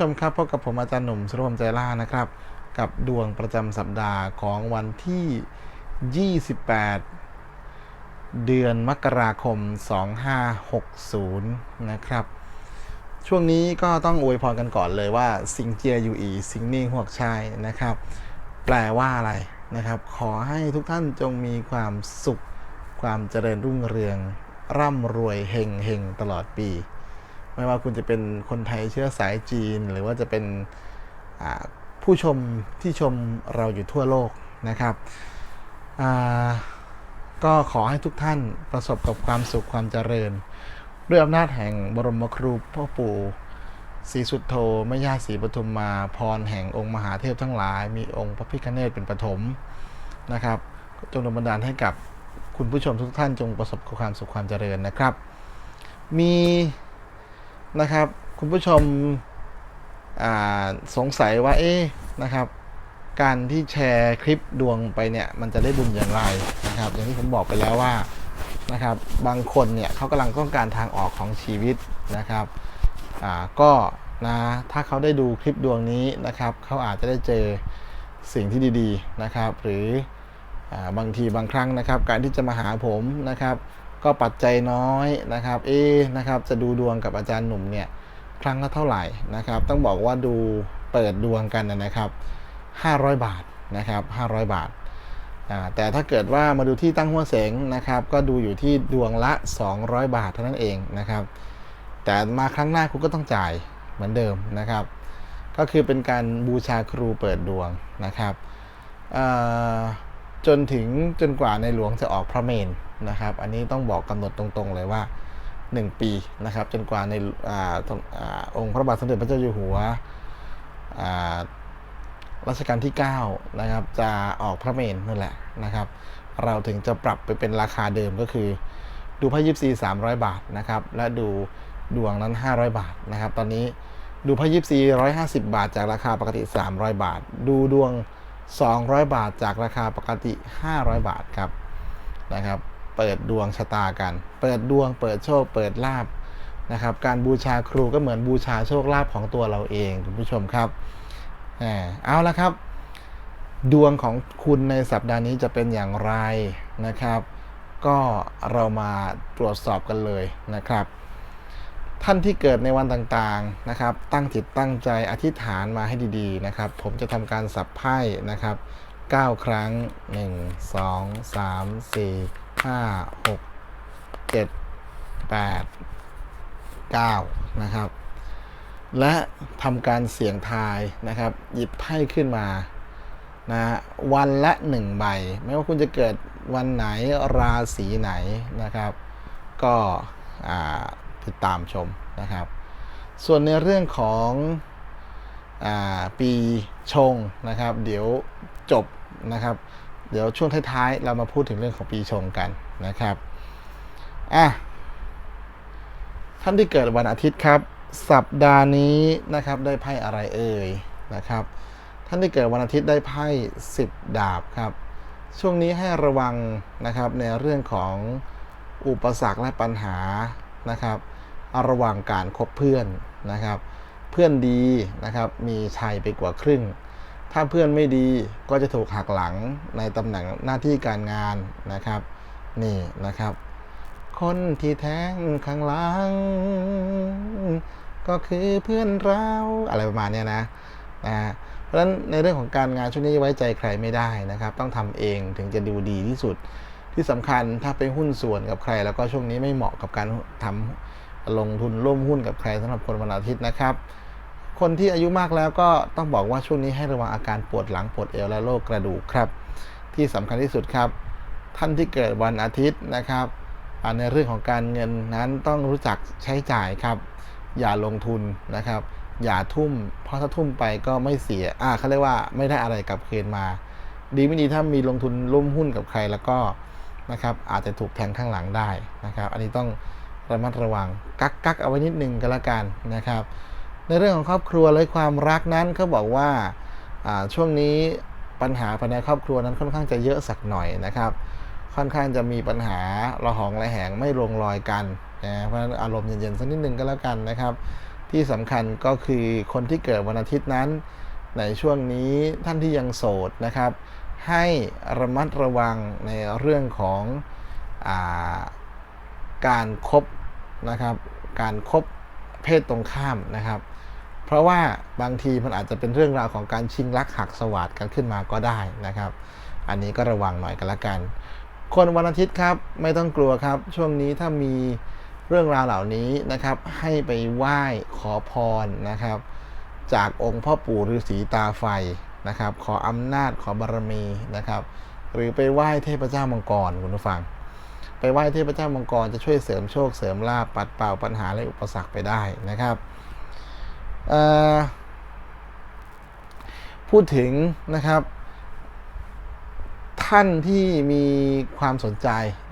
ชมครับพบกับผมอาจารย์หนุ่มสุรพลใจล่านะครับ กับดวงประจำสัปดาห์ของวันที่ 28 เดือนมกราคม 2560 นะครับ ช่วงนี้ก็ต้องอวยพรกันก่อนเลยว่า สิงเจียยู่อีสิงนี่หวกชายนะครับ แปลว่าอะไรนะครับ ขอให้ทุกท่านจงมีความสุข ความเจริญรุ่งเรือง ร่ำรวยเฮงเฮงตลอดปี ไม่ว่าคุณจะเป็นคนไทยเชื้อสายจีน หรือว่าจะเป็นผู้ชมที่ชมเราอยู่ทั่วโลกนะครับ ก็ขอให้ทุกท่านประสบกับความสุขความเจริญ ด้วยอำนาจแห่งบรมครูพ่อปู่ศรีสุดโธแม่ย่าศรีปทุมมาพรแห่งองค์มหาเทพทั้งหลาย มีองค์พระพิฆเนศเป็นปฐมนะครับ จงดลบันดาลให้กับคุณผู้ชมทุกท่านจงประสบกับความสุขความเจริญนะครับ มี นะครับ คุณผู้ชมสงสัยว่าเอ๊นะครับ การที่แชร์คลิปดวงไปเนี่ย มันจะได้บุญอย่างไรนะครับ อย่างที่ผมบอกไปแล้วว่านะครับ บางคนเนี่ยเขากำลังต้องการทางออกของชีวิตนะครับก็นะถ้าเขาได้ดูคลิปดวงนี้นะครับเขาอาจจะได้เจอสิ่งที่ดี ๆนะครับ หรืออบางทีบางครั้งนะครับ การที่จะมาหาผมนะครับ ก็ปัจจัยน้อยนะครับ เอ๊ะนะครับ จะดูดวงกับอาจารย์หนุ่มเนี่ย ครั้งละเท่าไหร่นะครับ ต้องบอกว่าดูเปิดดวงกันนะครับ 500 บาทนะครับ500 บาทอ่าแต่ถ้าเกิดว่ามาดูที่ตั้งหัวเสงนะครับ ก็ดูอยู่ที่ดวงละ 200 บาทเท่านั้นเองนะครับ แต่มาครั้งหน้าคุณก็ต้องจ่ายเหมือนเดิมนะครับ ก็คือเป็นการบูชาครูเปิดดวงนะครับจนถึงจนกว่าในหลวงจะออกพระเมน นะครับ อันนี้ต้องบอกกำหนดตรงๆเลยว่า 1 ปีนะครับ จนกว่าในอาตรงอาองค์พระบาทสมเด็จพระเจ้าอยู่หัวรัชกาลที่ 9 นะครับ จะออกพระเมนนั่นแหละนะครับ เราถึงจะปรับไปเป็นราคาเดิมก็คือ ดูพระยิปซี300บาทนะครับ และดูดวงนั้น 500 บาทนะครับ ตอนนี้ดูพระยิปซี150บาท จากราคาปกติ 300 บาท ดูดวง 200 บาทจากราคาปกติ 500 บาทครับนะครับ เปิดดวงชะตากัน เปิดดวง เปิดโชค เปิดลาบนะครับ การบูชาครูก็เหมือนบูชาโชคลาภของตัวเราเองคุณผู้ชมครับเอาละครับ ดวงของคุณในสัปดาห์นี้จะเป็นอย่างไรนะครับ ก็เรามาตรวจสอบกันเลยนะครับ ท่านที่เกิดในวันต่างๆนะครับ ตั้งจิตตั้งใจอธิษฐานมาให้ดีๆนะครับ ผมจะทำการสับไพ่นะครับ 9 ครั้ง 1 2 3 4 5 6 7 8 9นะครับ และทำการเสี่ยงทายนะครับ หยิบไพ่ขึ้นมานะวันละหนึ่งใบ ไม่ว่าคุณจะเกิดวันไหนราศีไหนนะครับ ก็ติดตามชมนะครับ ส่วนในเรื่องของอปีชงนะครับ เดี๋ยวจบนะครับ เดี๋ยวช่วงท้ายๆ เรามาพูดถึงเรื่องของปีชงกันนะครับอะท่านที่เกิดวันอาทิตย์ครับ สัปดาห์นี้นะครับได้ไพ่อะไรเอ่ยนะครับ ท่านที่เกิดวันอาทิตย์ได้ไพ่10 ดาบครับ ช่วงนี้ให้ระวังนะครับในเรื่องของอุปสรรคและปัญหานะครับระหว่างการคบเพื่อนนะครับ เพื่อนดีนะครับมีชัยไปกว่าครึ่ง ถ้าเพื่อนไม่ดีก็จะถูกหักหลังในตำแหน่งหน้าที่การงานนะครับ นี่นะครับ คนที่แท้งข้างหลัง ก็คือเพื่อนเราอะไรประมาณนี้นะนะเพราะฉะนั้นในเรื่องของการงานช่วงนี้ไว้ใจใครไม่ได้นะครับ ต้องทำเองถึงจะดูดีที่สุด ที่สำคัญถ้าไปหุ้นส่วนกับใคร แล้วก็ช่วงนี้ไม่เหมาะกับการทำลงทุนร่วมหุ้นกับใครสำหรับคนวันอาทิตย์นะครับ คนที่อายุมากแล้วก็ต้องบอกว่าช่วงนี้ให้ระวังอาการปวดหลังปวดเอวและโรคกระดูกครับ ที่สำคัญที่สุดครับ ท่านที่เกิดวันอาทิตย์นะครับในเรื่องของการเงินนั้นต้องรู้จักใช้จ่ายครับ อย่าลงทุนนะครับ อย่าทุ่ม เพราะถ้าทุ่มไปก็ไม่เสียอ่าเขาเรียกว่าไม่ได้อะไรกลับคืนมา ดีไม่ดีถ้ามีลงทุนร่วมหุ้นกับใครแล้วก็นะครับอาจจะถูกแทงข้างหลังได้นะครับ อันนี้ต้องระมัดระวังกักกักเอาไว้นิดนึงก็แล้วกันนะครับ ในเรื่องของครอบครัวและความรักนั้นเขาบอกว่าช่วงนี้ปัญหาภายในครอบครัวนั้นค่อนข้างจะเยอะสักหน่อยนะครับ ค่อนข้างจะมีปัญหาระหองระแหงไม่ลงรอยกันนะเพราะฉะนั้นอารมณ์เย็นๆสักนิดนึงก็แล้วกันนะครับ ที่สำคัญก็คือคนที่เกิดวันอาทิตย์นั้น ในช่วงนี้ท่านที่ยังโสดนะครับ ให้ระมัดระวังในเรื่องของอาการครบนะครับ การครบเพศตรงข้ามนะครับ เพราะว่าบางทีมันอาจจะเป็นเรื่องราวของการชิงรักหักสวัสดกันขึ้นมาก็ได้นะครับ อันนี้ก็ระวังหน่อยกันละกัน คนวันอาทิตย์ครับไม่ต้องกลัวครับ ช่วงนี้ถ้ามีเรื่องราวเหล่านี้นะครับ ให้ไปไหว้ขอพรนะครับ จากองค์พ่อปู่ฤาษีตาไฟนะครับ ขออำนาจขอบารมีนะครับ หรือไปไหว้เทพเจ้ามังกรคุณผู้ฟัง ไปไหว้เทพเจ้ามังกรจะช่วยเสริมโชคเสริมลาภปัดเป่าปัญหาและอุปสรรคไปได้นะครับ พูดถึงนะครับ ท่านที่มีความสนใจ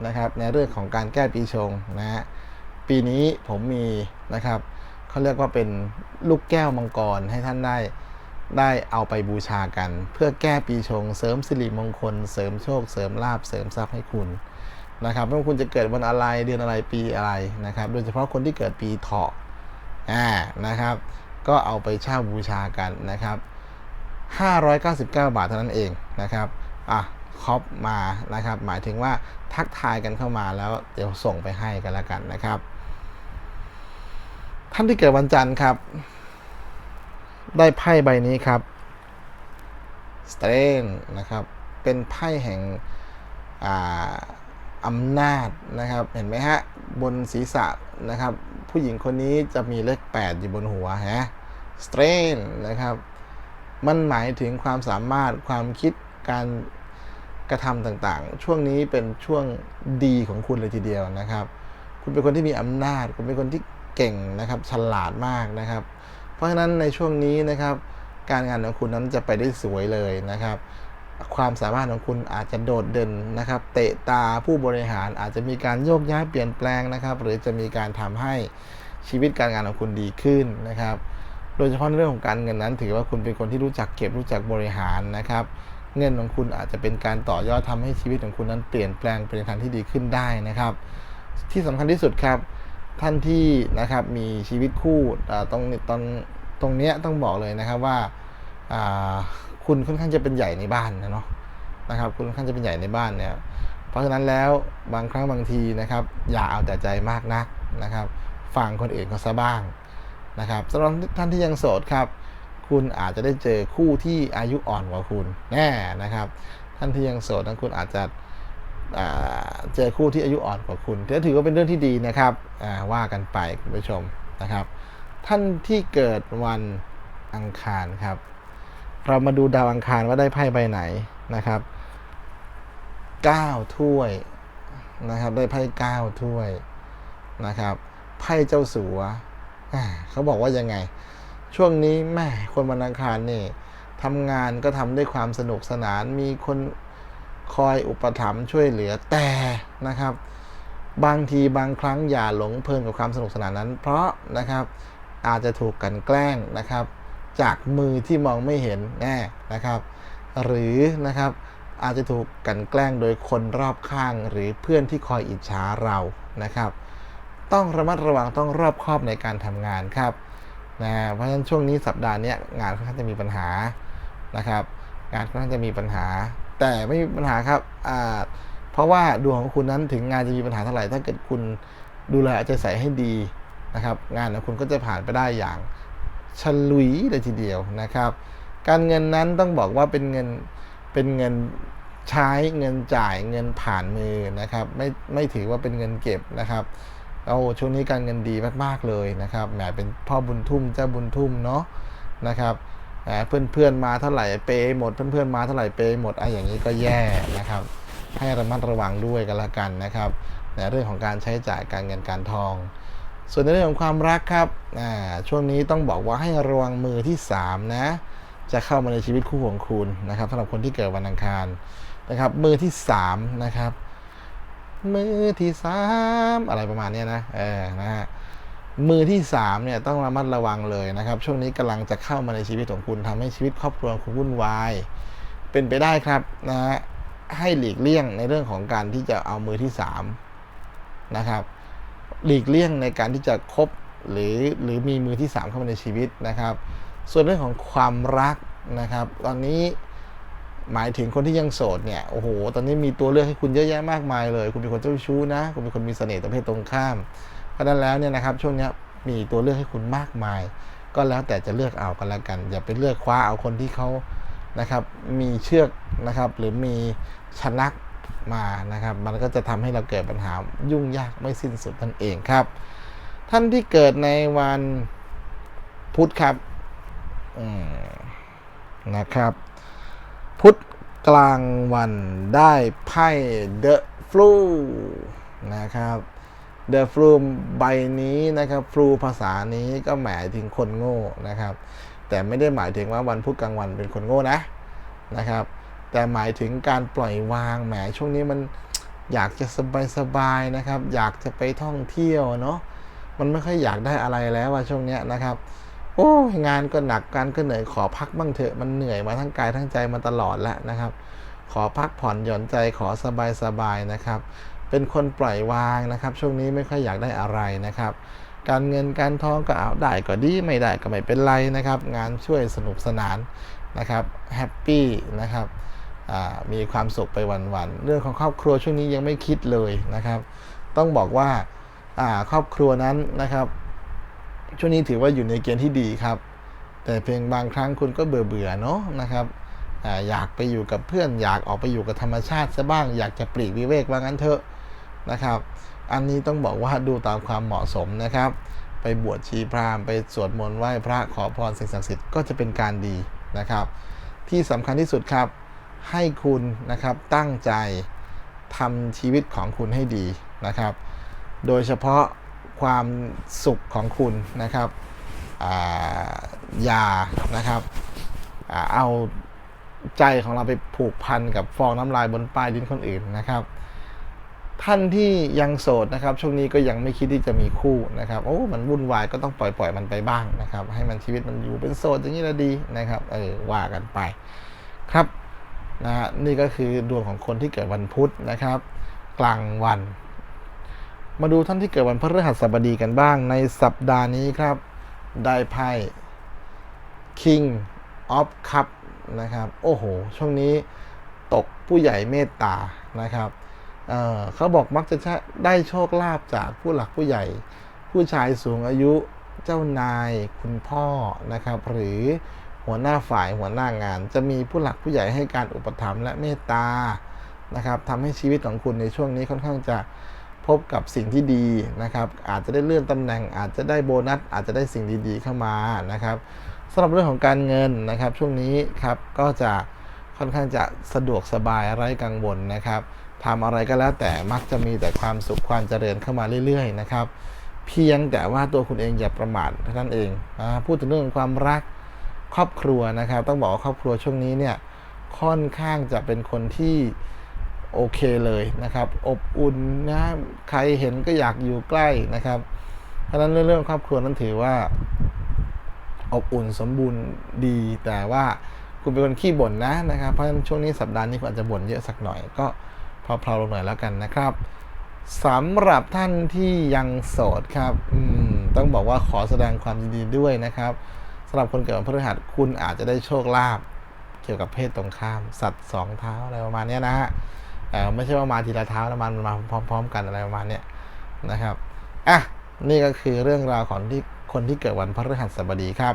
นะครับในเรื่องของการแก้ปีชงนะฮะปีนี้ผมมีนะครับเขาเรียกว่าเป็นลูกแก้วมังกรให้ท่านได้ได้เอาไปบูชากัน เพื่อแก้ปีชง เสริมสิริมงคล เสริมโชค เสริมลาภเสริมทรัพย์ให้คุณนะครับไม่ว่าคุณจะเกิดวันอะไรเดือนอะไรปีอะไรนะครับ โดยเฉพาะคนที่เกิดปีเถาะอ่านะครับ ก็เอาไปเช่าบูชากันนะครับ 599 บาทเท่านั้นเองนะครับอะคอปมานะครับ หมายถึงว่าทักทายกันเข้ามาแล้วเดี๋ยวส่งไปให้กันล้วกันนะครับ ท่านที่เกิดวันจันทร์ครับ ได้ไพ่ใบนี้ครับสเตรนนะครับ เป็นไพ่แห่งอ่าอำนาจนะครับ เห็นไหมฮะ บนศีรษะนะครับ ผู้หญิงคนนี้จะมีเลข 8 อยู่บนหัวฮะ สเตรนนะครับ มันหมายถึงความสามารถความคิดการกระทำต่างๆ ช่วงนี้เป็นช่วงดีของคุณเลยทีเดียวนะครับ คุณเป็นคนที่มีอำนาจ คุณเป็นคนที่เก่งนะครับฉลาดมากนะครับ เพราะฉะนั้นในช่วงนี้นะครับ การงานของคุณนั้นจะไปได้สวยเลยนะครับ ความสามารถของคุณอาจจะโดดเด่นนะครับ เตะตาผู้บริหารอาจจะมีการโยกย้ายเปลี่ยนแปลงนะครับ หรือจะมีการทำให้ชีวิตการงานของคุณดีขึ้นนะครับ โดยเฉพาะเรื่องของการเงินนั้น ถือว่าคุณเป็นคนที่รู้จักเก็บรู้จักบริหารนะครับ เงินของคุณอาจจะเป็นการต่อยอดทำให้ชีวิตของคุณนั้นเปลี่ยนแปลงไปในทางที่ดีขึ้นได้นะครับ ที่สำคัญที่สุดครับ ท่านที่นะครับมีชีวิตคู่อ่าตรงตอนตรงเนี้ยต้องบอกเลยนะครับว่าอ่าคุณค่อนข้างจะเป็นใหญ่ในบ้านนะเนาะนะครับคุณค่อนข้างจะเป็นใหญ่ในบ้านเนี่ยเพราะฉะนั้นแล้วบางครั้งบางทีนะครับ อย่าเอาแต่ใจมากนักนะครับ ฟังคนอื่นเขาซะบ้าง นะครับสำหรับท่านที่ยังโสดครับ คุณอาจจะได้เจอคู่ที่อายุอ่อนกว่าคุณแน่นะครับ ท่านที่ยังโสดนั้นคุณอาจจะเจอคู่ที่อายุอ่อนกว่าคุณถือถือว่าเป็นเรื่องที่ดีนะครับว่ากันไปคุณผู้ชมนะครับ ท่านที่เกิดวันอังคารครับ เรามาดูดาวอังคารว่าได้ไพ่ใบไหนนะครับ9ถ้วยนะครับได้ไพ่9ถ้วยนะครับไพ่เจ้าสัว เขาบอกว่ายังไง ช่วงนี้แม่คนวันอังคารนี่ทำงานก็ทำด้วยความสนุกสนาน มีคนคอยอุปถัมภ์ช่วยเหลือแต่นะครับ บางทีบางครั้งอย่าหลงเพลินกับความสนุกสนานนั้น เพราะนะครับอาจจะถูกกันแกล้งนะครับ จากมือที่มองไม่เห็นแน่นะครับ หรือนะครับอาจจะถูกกันแกล้งโดยคนรอบข้างหรือเพื่อนที่คอยอิจฉาเรานะครับ ต้องระมัดระวังต้องรอบคอบในการทำงานครับนะเพราะฉะนั้นช่วงนี้สัปดาห์นี้งานค่อนข้างจะมีปัญหานะครับ งานค่อนข้างจะมีปัญหา แต่ไม่มีปัญหาครับอ่าเพราะว่าดวงของคุณนั้นถึงงานจะมีปัญหาเท่าไหร่ถ้าเกิดคุณดูแลเอาใจใส่ให้ดีนะครับ งานของคุณก็จะผ่านไปได้อย่างฉลุยเลยทีเดียวนะครับ การเงินนั้นต้องบอกว่าเป็นเงินเป็นเงินใช้เงินจ่ายเงินผ่านมือนะครับ ไม่ไม่ถือว่าเป็นเงินเก็บนะครับ โอ้ช่วงนี้การเงินดีมากๆเลยนะครับแหมเป็นพ่อบุญทุ่มเจ้าบุญทุ่มเนาะนะครับแหมเพื่อนๆมาเท่าไหร่เปย์หมดเพื่อนๆมาเท่าไหร่เปย์หมดไอ้อย่างนี้ก็แย่นะครับ ให้ระมัดระวังด้วยกันละกันนะครับในเรื่องของการใช้จ่ายการเงินการทอง ส่วนในเรื่องของความรักครับอ่าช่วงนี้ต้องบอกว่าให้ระวังมือที่สามนะ จะเข้ามาในชีวิตคู่ของคุณนะครับสำหรับคนที่เกิดวันอังคารนะครับ มือที่สามนะครับ มือที่สามอะไรประมาณนี้นะเออนะฮะมือที่สามเนี่ยต้องระมัดระวังเลยนะครับ ช่วงนี้กำลังจะเข้ามาในชีวิตของคุณทำให้ชีวิตครอบครัวคุณวุ่นวาย เป็นไปได้ครับนะฮะให้หลีกเลี่ยงในเรื่องของการที่จะเอามือที่สามนะครับ หลีกเลี่ยงในการที่จะคบหรือหรือมีมือที่สามเข้ามาในชีวิตนะครับ ส่วนเรื่องของความรักนะครับ ตอนนี้ หมายถึงคนที่ยังโสดเนี่ยโอ้โห ตอนนี้มีตัวเลือกให้คุณเยอะแยะมากมายเลย คุณเป็นคนเจ้าชู้นะคุณเป็นคนมีเสน่ห์ต่อเพศตรงข้ามเพราะนั้นแล้วเนี่ยนะครับช่วงนี้มีตัวเลือกให้คุณมากมาย ก็แล้วแต่จะเลือกเอากันแล้วกัน อย่าไปเลือกคว้าเอาคนที่เขานะครับมีเชือกนะครับหรือมีชนักมานะครับ มันก็จะทำให้เราเกิดปัญหายุ่งยากไม่สิ้นสุดนั่นเองครับ ท่านที่เกิดในวันพุธครับอืมนะครับ กลางวันได้ไพ่ The Flu นะครับ The Flu ใบนี้นะครับ Flu ภาษานี้ก็หมายถึงคนโง่นะครับ แต่ไม่ได้หมายถึงว่าวันพุธกลางวันเป็นคนโง่นะนะครับ แต่หมายถึงการปล่อยวางแหมช่วงนี้มันอยากจะสบายๆนะครับ อยากจะไปท่องเที่ยวเนาะมันไม่ค่อยอยากได้อะไรแล้วว่าช่วงเนี้ยนะครับ โอ้งานก็หนักการก็เหนื่อยขอพักบ้างเถอะมันเหนื่อยมาทั้งกายทั้งใจมาตลอดแล้วนะครับ ขอพักผ่อนหย่อนใจขอสบายสบายๆนะครับ เป็นคนปล่อยวางนะครับ ช่วงนี้ไม่ค่อยอยากได้อะไรนะครับ การเงินการทองก็เอาได้ก็ดีไม่ได้ก็ไม่เป็นไรนะครับ งานช่วยสนุกสนานนะครับแฮปปี้นะครับมีความสุขไปวันๆเรื่องของครอบครัวช่วงนี้ยังไม่คิดเลยนะครับ ต้องบอกว่าครอบครัวนั้นนะครับ ช่วงนี้ถือว่าอยู่ในเกณฑ์ที่ดีครับ แต่เพียงบางครั้งคุณก็เบื่อเบื่อเนาะนะครับออยากไปอยู่กับเพื่อนอยากออกไปอยู่กับธรรมชาติซะบ้าง อยากจะปลีกวิเวกว่างั้นเถอะนะครับ อันนี้ต้องบอกว่าดูตามความเหมาะสมนะครับ ไปบวชชีพราหมณ์ไปสวดมนต์ไหว้พระขอพรสิ่งศักดิ์สิทธิ์ก็จะเป็นการดีนะครับ ที่สำคัญที่สุดครับให้คุณนะครับตั้งใจทำชีวิตของคุณให้ดีนะครับ โดยเฉพาะ ความสุขของคุณนะครับอย่านะครับอเอาใจของเราไปผูกพันกับฟองน้ำลายบนปลายลิ้นคนอื่นนะครับ ท่านที่ยังโสดนะครับ ช่วงนี้ก็ยังไม่คิดที่จะมีคู่นะครับโอ้มันวุ่นวายก็ต้องปล่อยปล่อยมันไปบ้างนะครับ ให้มันชีวิตมันอยู่เป็นโสดอย่างนี้ละดีนะครับเออว่ากันไปครับนะนี่ก็คือดวงของคนที่เกิดวันพุธนะครับ กลางวัน มาดูท่านที่เกิดวันพฤหัสบดีกันบ้างในสัปดาห์นี้ครับ ได้ไพ่ King of Cup นะครับ โอ้โห ช่วงนี้ตกผู้ใหญ่เมตตานะครับเเขาบอกมักจะได้โชคลาภจากผู้หลักผู้ใหญ่ ผู้ชายสูงอายุเจ้านายคุณพ่อนะครับ หรือหัวหน้าฝ่ายหัวหน้างาน จะมีผู้หลักผู้ใหญ่ให้การอุปถัมภ์และเมตตานะครับทำให้ชีวิตของคุณในช่วงนี้ค่อนข้างจะ พบกับสิ่งที่ดีนะครับ อาจจะได้เลื่อนตำแหน่ง อาจจะได้โบนัส อาจจะได้สิ่งดีๆเข้ามานะครับสำหรับเรื่องของการเงินนะครับ ช่วงนี้ครับก็จะค่อนข้างจะสะดวกสบายไร้กังวลนะครับทำอะไรก็แล้วแต่มักจะมีแต่ความสุขความเจริญเข้ามาเรื่อยๆนะครับ เพียงแต่ว่าตัวคุณเองอย่าประมาทเท่านั้นเองนะพูดถึงเรื่องความรักครอบครัวนะครับ ต้องบอกว่าครอบครัวช่วงนี้เนี่ยค่อนข้างจะเป็นคนที่ โอเคเลยนะครับ อบอุ่นนะใครเห็นก็อยากอยู่ใกล้นะครับ เพราะฉะนั้นเรื่องครอบครัวนั้นถือว่า อบอุ่นสมบูรณ์ดี แต่ว่าคุณเป็นคนขี้บ่นนะนะครับ เพราะฉะนั้นช่วงนี้สัปดาห์นี้คุณอาจจะบ่นเยอะสักหน่อยก็เพลาๆลงหน่อยแล้วกันนะครับสำหรับท่านที่ยังโสดครับต้องบอกว่าขอแสดงความยินดีด้วยนะครับสำหรับคนเกิดวันพฤหัสคุณอาจจะได้โชคลาภเกี่ยวกับเพศตรงข้าม สัตว์สองเท้าอะไรประมาณนี้นะฮะ ไม่ใช่ว่ามาทีละเท้าแล้วมันมาพร้อม ๆ กันอะไรประมาณเนี้ยนะครับอะนี่ก็คือเรื่องราวของที่คนที่เกิดวันพฤหัสบดีครับ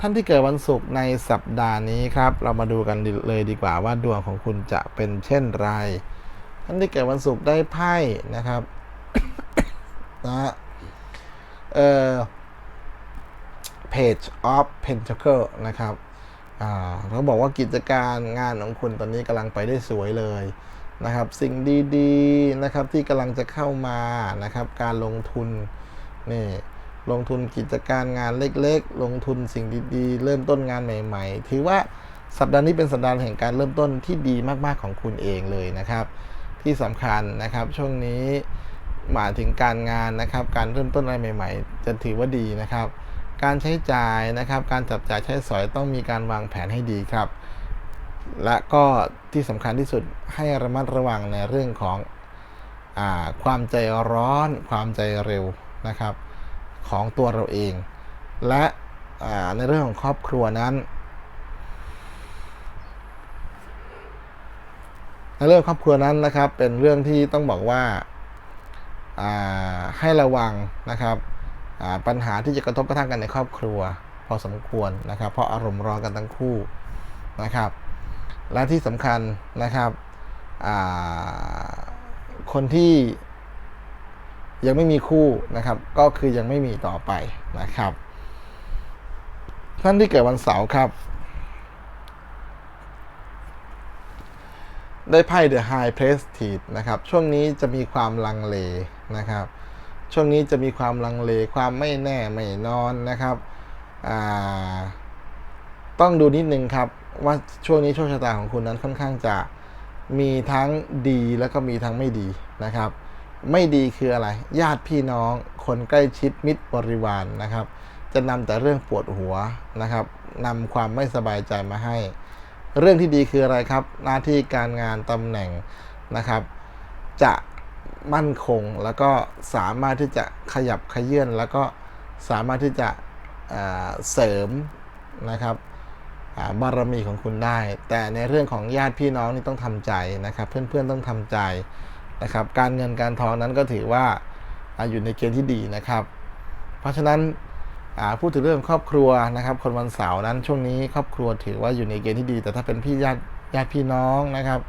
ท่านที่เกิดวันศุกร์ในสัปดาห์นี้ครับ เรามาดูกันเลยดีกว่าว่าดวงของคุณจะเป็นเช่นไร ท่านที่เกิดวันศุกร์ได้ไพ่นะครับนะเอ่อ Page of Pentacle นะครับอ่าเขาบอกว่ากิจการงานของคุณตอนนี้กำลังไปได้สวยเลย นะครับสิ่งดีๆนะครับที่กำลังจะเข้ามานะครับการลงทุนนี่ลงทุนกิจการงานเล็กๆ ลงทุนสิ่งดีๆ เริ่มต้นงานใหม่ๆ ถือว่าสัปดาห์นี้เป็นสัปดาห์แห่งการเริ่มต้นที่ดีมากๆของคุณเองเลยนะครับ ที่สำคัญนะครับช่วงนี้หมายถึงการงานนะครับ การเริ่มต้นอะไรใหม่ ๆ จะถือว่าดีนะครับ การใช้จ่ายนะครับ การจับจ่ายใช้สอยต้องมีการวางแผนให้ดีครับ และก็ ที่สำคัญที่สุดให้ระมัดระวังในเรื่องของอความใจร้อน ความใจเร็วนะครับ ของตัวเราเอง และในเรื่องของครอบครัวนั้น ในเรื่องครอบครัวนั้นนะครับ เป็นเรื่องที่ต้องบอกว่าาให้ระวังนะครับปัญหาที่จะกระทบกระทั่งกันในครอบครัว พอสมควรนะครับ เพราะอารมณ์ร้อนกันทั้งคู่นะครับ และที่สำคัญนะครับคนที่ยังไม่มีคู่นะครับ ก็คือยังไม่มีต่อไปนะครับ ท่านที่เกิดวันเสาร์ครับ ได้ไพ่ The High Prestige นะครับ ช่วงนี้จะมีความลังเลนะครับ ช่วงนี้จะมีความลังเลความไม่แน่ไม่นอนนะครับอ่า ต้องดูนิดนึงครับ ว่าช่วงนี้โชคชะตาของคุณนั้นค่อนข้างจะมีทั้งดีแล้วก็มีทั้งไม่ดีนะครับ ไม่ดีคืออะไร ญาติพี่น้องคนใกล้ชิดมิตรบริวารนะครับ จะนำแต่เรื่องปวดหัวนะครับนำความไม่สบายใจมาให้ เรื่องที่ดีคืออะไรครับ หน้าที่การงานตำแหน่งนะครับ จะมั่นคงแล้วก็สามารถที่จะขยับขยื่นแล้วก็สามารถที่จะเสริมนะครับ บารมีของคุณได้ แต่ในเรื่องของญาติพี่น้องนี่ต้องทำใจนะครับ เพื่อนๆต้องทำใจนะครับ การเงินการทองนั้นก็ถือว่าอยู่ในเกณฑ์ที่ดีนะครับ เพราะฉะนั้นพูดถึงเรื่องครอบครัวนะครับ คนวันเสาร์นั้นช่วงนี้ครอบครัวถือว่าอยู่ในเกณฑ์ที่ดี แต่ถ้าเป็นพี่ญาติญาติพี่น้องนะครับ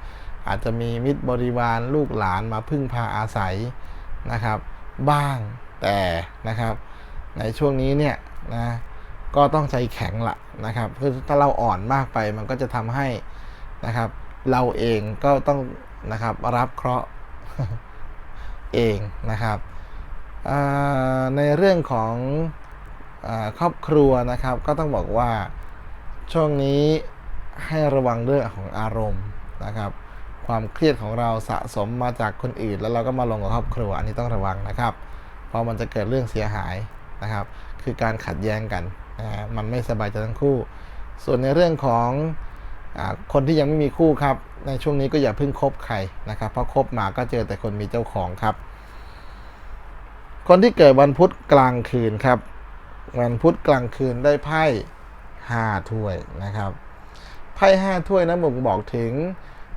อาจจะมีมิตรบริวารลูกหลานมาพึ่งพาอาศัยนะครับ บ้างแต่นะครับ ในช่วงนี้เนี่ยนะ ก็ต้องใจแข็งละนะครับคือถ้าเราอ่อนมากไปมันก็จะทำให้นะครับ เราเองก็ต้องนะครับรับเคราะห์เองนะครับในเรื่องของอครอบครัวนะครับ ก็ต้องบอกว่าช่วงนี้ให้ระวังเรื่องของอารมณ์นะครับ ความเครียดของเราสะสมมาจากคนอื่น แล้วเราก็มาลงกับครอบครัวอันนี้ต้องระวังนะครับ เพราะมันจะเกิดเรื่องเสียหายนะครับ คือการขัดแย้งกัน นะฮะมันไม่สบายใจทั้งคู่ ส่วนในเรื่องของอคนที่ยังไม่มีคู่ครับ ในช่วงนี้ก็อย่าเพิ่งคบใครนะครับ เพราะคบมาก็เจอแต่คนมีเจ้าของครับ คนที่เกิดวันพุธกลางคืนครับ วันพุธกลางคืนได้ไพ่ห้าถ้วยนะครับ ไพ่ห้าถ้วยนะบ่งบอกถึง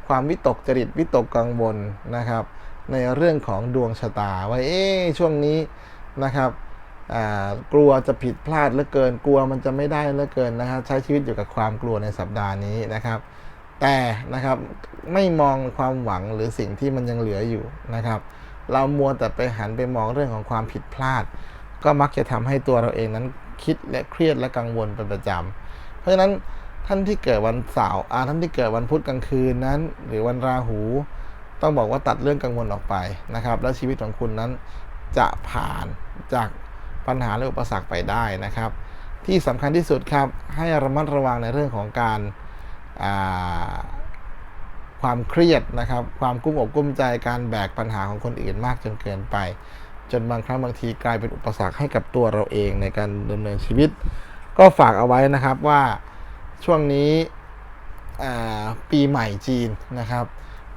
ความวิตกจริตวิตกกังวลนะครับ ในเรื่องของดวงชะตาว่าเอ๊ช่วงนี้นะครับ กลัวจะผิดพลาดเหลือเกิน กลัวมันจะไม่ได้เหลือเกินนะครับใช้ชีวิตอยู่กับความกลัวในสัปดาห์นี้นะครับ แต่นะครับไม่มองความหวังหรือสิ่งที่มันยังเหลืออยู่นะครับ เรามัวแต่ไปหันไปมองเรื่องของความผิดพลาด ก็มักจะทำให้ตัวเราเองนั้นคิดและเครียดและกังวลเป็นประจำเพราะฉะนั้นท่านที่เกิดวันเสาร์อาท่านที่เกิดวันพุธกลางคืนนั้น หรือวันราหู ต้องบอกว่าตัดเรื่องกังวลออกไปนะครับ แล้วชีวิตของคุณนั้นจะผ่านจาก ปัญหาและอุปสรรคไปได้นะครับ ที่สำคัญที่สุดครับให้ระมัดระวังในเรื่องของการาความเครียดนะครับ ความกุ้มอกกุ้มใจการแบกปัญหาของคนอื่นมากจนเกินไป จนบางครั้งบางทีกลายเป็นอุปสรรคให้กับตัวเราเองในการดำเนินชีวิต ก็ฝากเอาไว้นะครับว่าช่วงนี้ปีใหม่จีนนะครับ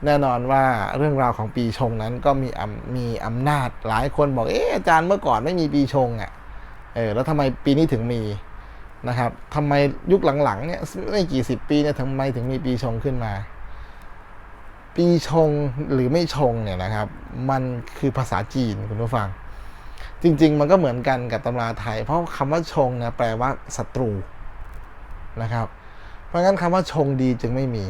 แน่นอนว่าเรื่องราวของปีชงนั้นก็มีมีอำนาจหลายคนบอกเอออาจารย์เมื่อก่อนไม่มีปีชงอะ่ะเออแล้วทำไมปีนี้ถึงมีนะครับทำไมยุคหลังๆเนี่ยไม่กี่สิบปีเนี่ยทำไมถึงมีปีชงขึ้นมา ปีชงหรือไม่ชงเนี่ยนะครับ มันคือภาษาจีนคุณผู้ฟัง จริง ๆ มันก็เหมือนกันกับตำราไทย เพราะคำว่าชงเนี่ยแปลว่าศัตรูนะครับ เพราะงั้นคำว่าชงดีจึงไม่มี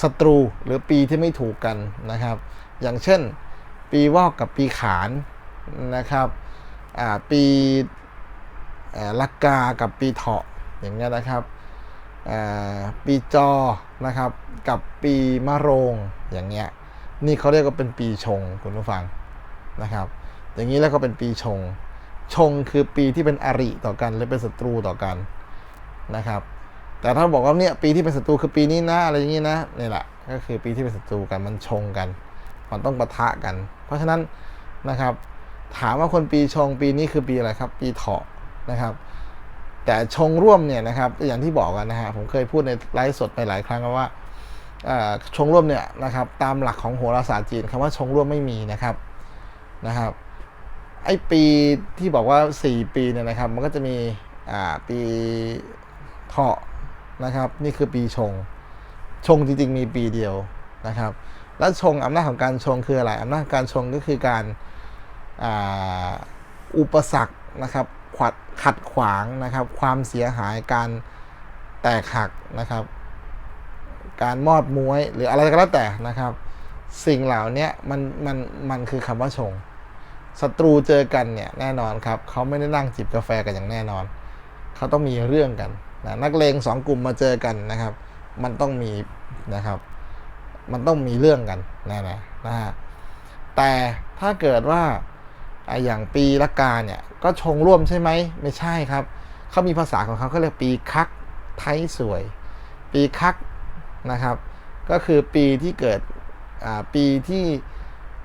ศัตรูหรือปีที่ไม่ถูกกันนะครับ อย่างเช่นปีวอกกับปีขานนะครับปีลักกากับปีเถาะอย่างเงี้ยนะครับปีจอนะครับกับปีมะโรงอย่างเงี้ยนี่เขาเรียกว่าเป็นปีชงคุณผู้ฟังนะครับ อย่างนี้แล้วก็เป็นปีชง ชงคือปีที่เป็นอริต่อกันหรือเป็นศัตรูต่อกันนะครับ แต่ถ้าบอกว่าเนี่ยปีที่เป็นศัตรูคือปีนี้นะอะไรอย่างนี้นะนี่แหละก็คือปีที่เป็นศัตรูกันมันชงกัน มันต้องปะทะกัน เพราะฉะนั้นนะครับ ถามว่าคนปีชงปีนี้คือปีอะไรครับ ปีเถาะนะครับ แต่ชงร่วมเนี่ยนะครับอย่างที่บอกกันนะฮะผมเคยพูดในไลฟ์สดไปหลายครั้งว่าอ่อชงร่วมเนี่ยนะครับตามหลักของโหราศาสตร์จีนคำว่าชงร่วมไม่มีนะครับนะครับไอปีที่บอกว่า 4 ปีเนี่ยนะครับมันก็จะมีอ่าปีเถาะ นะครับ นี่คือปีชง ชงจริงๆมีปีเดียวนะครับ แล้วชงอำนาจของการชงคืออะไรอำนาจของการชงก็คือการอ,าอุปสรรคนะครับขัดขัดขวางนะครับ ความเสียหายการแตกหักนะครับ การมอดม้วยหรืออะไรก็แล้วแต่นะครับ สิ่งเหล่านี้มันมันมันคือคำว่าชงศัตรูเจอกันเนี่ยแน่นอนครับเขาไม่ได้นั่งจิบกาแฟกันอย่างแน่นอน เขาต้องมีเรื่องกัน นะนักเลงสองกลุ่มมาเจอกันนะครับ มันต้องมีนะครับ มันต้องมีเรื่องกันนะนะนะฮะแต่ถ้าเกิดว่าอย่างปีละกาเนี่ยก็ชงร่วมใช่ไหมไม่ใช่ครับเขามีภาษาของเขาเขาเรียกปีคักไทยสวย ปีคักนะครับ ก็คือปีที่เกิดปีที่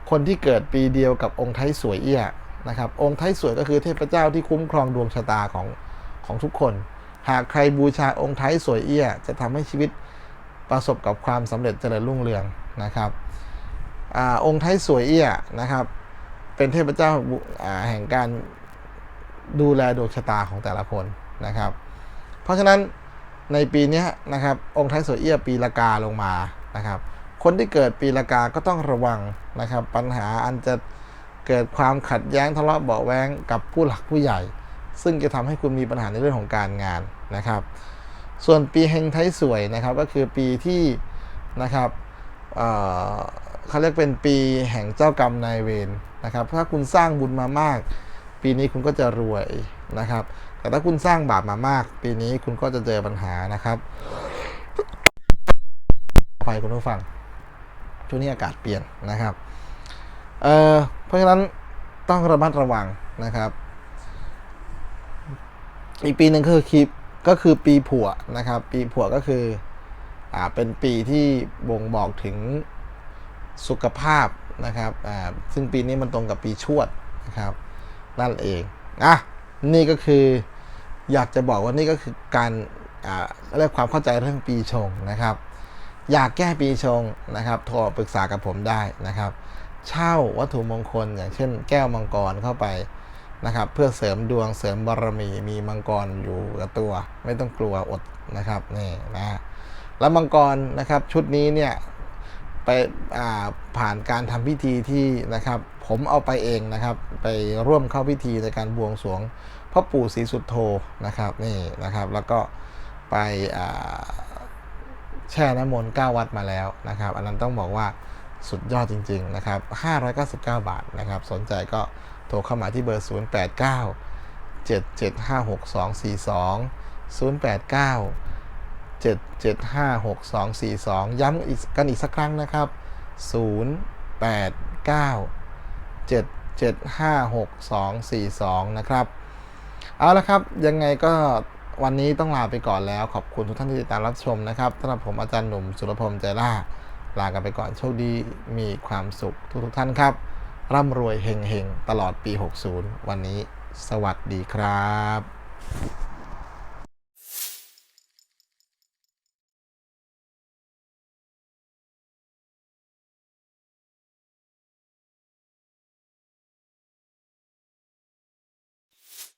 คนที่เกิดปีเดียวกับองค์ไทยสวยเอี้ยนะครับ องค์ไทยสวยก็คือเทพเจ้าที่คุ้มครองดวงชะตาของของทุกคน หากใครบูชาองค์ไทยสวยเอี้ย จะทำให้ชีวิตประสบกับความสำเร็จเจริญรุ่งเรืองนะครับอองค์ไทยสวยเอี้ยนะครับ เป็นเทพเจ้าาแห่งการดูแลดวงชะตาของแต่ละคนนะครับ เพราะฉะนั้นในปีนี้นะครับ องค์ไทยสวยเอี้ยปีละกาลงมานะครับ คนที่เกิดปีละกาก็ต้องระวังนะครับ ปัญหาอันจะเกิดความขัดแย้งทะเลาะเบาแวงกับผู้หลักผู้ใหญ่ ซึ่งจะทำให้คุณมีปัญหาในเรื่องของการงาน นะครับ ส่วนปีเฮงไทยสวยนะครับก็คือปีที่นะครับเเขาเรียกเป็นปีแห่งเจ้ากรรมนายเวรนะครับ ถ้าคุณสร้างบุญมามาก ปีนี้คุณก็จะรวยนะครับ แต่ถ้าคุณสร้างบาปมามาก ปีนี้คุณก็จะเจอปัญหานะครับขอภัยคุณผู้ฟังช่วงนี้อากาศเปลี่ยนนะครับเเพราะฉะนั้นต้องระมัดระวังนะครับ อีกปีหนึ่งก็คือคี ก็คือปีผัวนะครับ ปีผัวก็คืออ่าเป็นปีที่บ่งบอกถึงสุขภาพนะครับอ่าซึ่งปีนี้มันตรงกับปีชวดนะครับ นั่นเองอะนี่ก็คืออยากจะบอกว่านี่ก็คือการอ่าเรียกความเข้าใจเรื่องปีชงนะครับ อยากแก้ปีชงนะครับโทรปรึกษากับผมได้นะครับ เช่าวัตถุมงคลอย่างเช่น แก้วมังกรเข้าไป นะครับเพื่อเสริมดวงเสริมบารมีมีมังกรอยู่กับตัว ไม่ต้องกลัวอดนะครับนี่นะแล้วมังกรนะครับชุดนี้เนี่ยไปผ่านการทำพิธีที่นะครับผมเอาไปเองนะครับ ไปร่วมเข้าพิธีในการบวงสรวงพ่อปู่ศรีสุดโทนะครับนี่นะครับแล้วก็ไปแช่น้ำมนต์9วัดมาแล้วนะครับ อันนั้นต้องบอกว่าสุดยอดจริง ๆ นะครับ 599 บาทนะครับ สนใจก็ โทรเข้ามาที่เบอร์ 089 7756242 089 7756242 ย้ำอีกกันอีกสักครั้งนะครับ 089 7756242 นะครับ เอาละครับ ยังไงก็วันนี้ต้องลาไปก่อนแล้ว ขอบคุณทุกท่านที่ติดตามรับชมนะครับสำหรับผมอาจารย์หนุ่มสุรพงษ์ใจล่า ลากันไปก่อนโชคดีมีความสุขทุกทท่านครับ ร่ำรวยเฮงๆ ตลอดปี 60 วันนี้ สวัสดีครับ